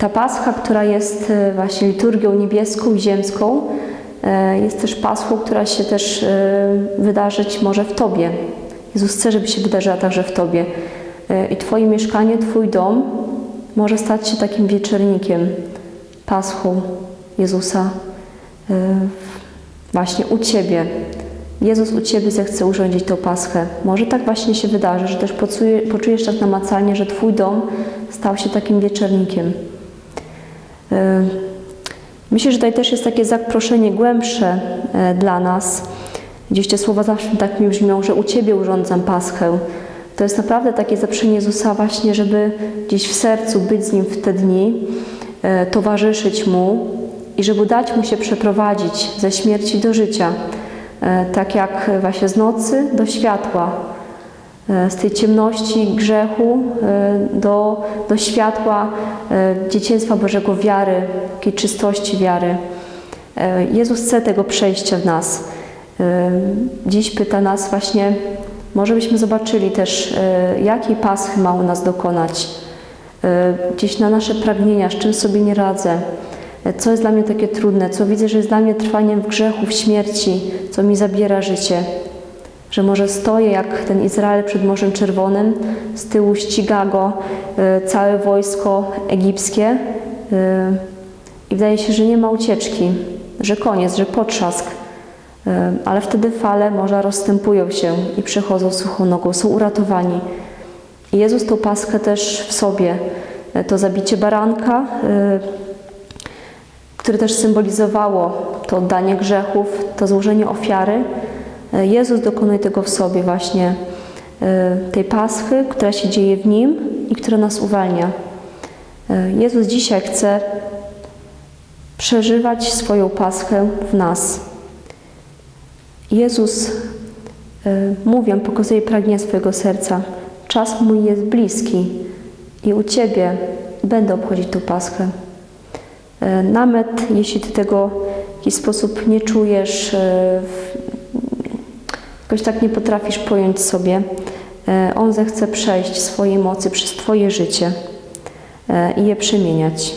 Ta Pascha, która jest e, właśnie liturgią niebieską i ziemską, e, jest też Paschą, która się też e, wydarzyć może w Tobie. Jezus chce, żeby się wydarzyła także w Tobie. I Twoje mieszkanie, Twój dom może stać się takim wieczornikiem, Paschą Jezusa właśnie u Ciebie. Jezus u Ciebie zechce urządzić tą Paschę. Może tak właśnie się wydarzy, że też poczuje, poczujesz tak namacalnie, że Twój dom stał się takim wieczornikiem. E, Myślę, że tutaj też jest takie zaproszenie głębsze e, dla nas. Gdzieś te słowa zawsze tak mi brzmią, że u Ciebie urządzam Paschę. To jest naprawdę takie zaproszenie Jezusa właśnie, żeby gdzieś w sercu być z Nim w te dni, e, towarzyszyć Mu i żeby dać Mu się przeprowadzić ze śmierci do życia. E, Tak jak właśnie z nocy do światła, z tej ciemności grzechu e, do, do światła e, dzieciństwa Bożego wiary, takiej czystości wiary. E, Jezus chce tego przejścia w nas. E, Dziś pyta nas właśnie, może byśmy zobaczyli też, e, jakiej paschy ma u nas dokonać. E, Gdzieś na nasze pragnienia, z czym sobie nie radzę, e, co jest dla mnie takie trudne, co widzę, że jest dla mnie trwaniem w grzechu, w śmierci, co mi zabiera życie. Że może stoję jak ten Izrael przed Morzem Czerwonym, z tyłu ściga go e, całe wojsko egipskie e, i wydaje się, że nie ma ucieczki, że koniec, że potrzask. E, Ale wtedy fale morza rozstępują się i przechodzą suchą nogą, są uratowani. I Jezus tą paskę też w sobie, to zabicie baranka, które też symbolizowało to oddanie grzechów, to złożenie ofiary. E, Jezus dokonuje tego w sobie właśnie, e, tej paschy, która się dzieje w Nim i która nas uwalnia. E, Jezus dzisiaj chce przeżywać swoją paschę w nas. Jezus, mówiąc, pokazuje pragnienie swojego serca. Czas mój jest bliski i u Ciebie będę obchodzić tą paschę. Nawet jeśli Ty tego w jakiś sposób nie czujesz, jakoś tak nie potrafisz pojąć sobie, e, On zechce przejść swojej mocy przez Twoje życie e, i je przemieniać.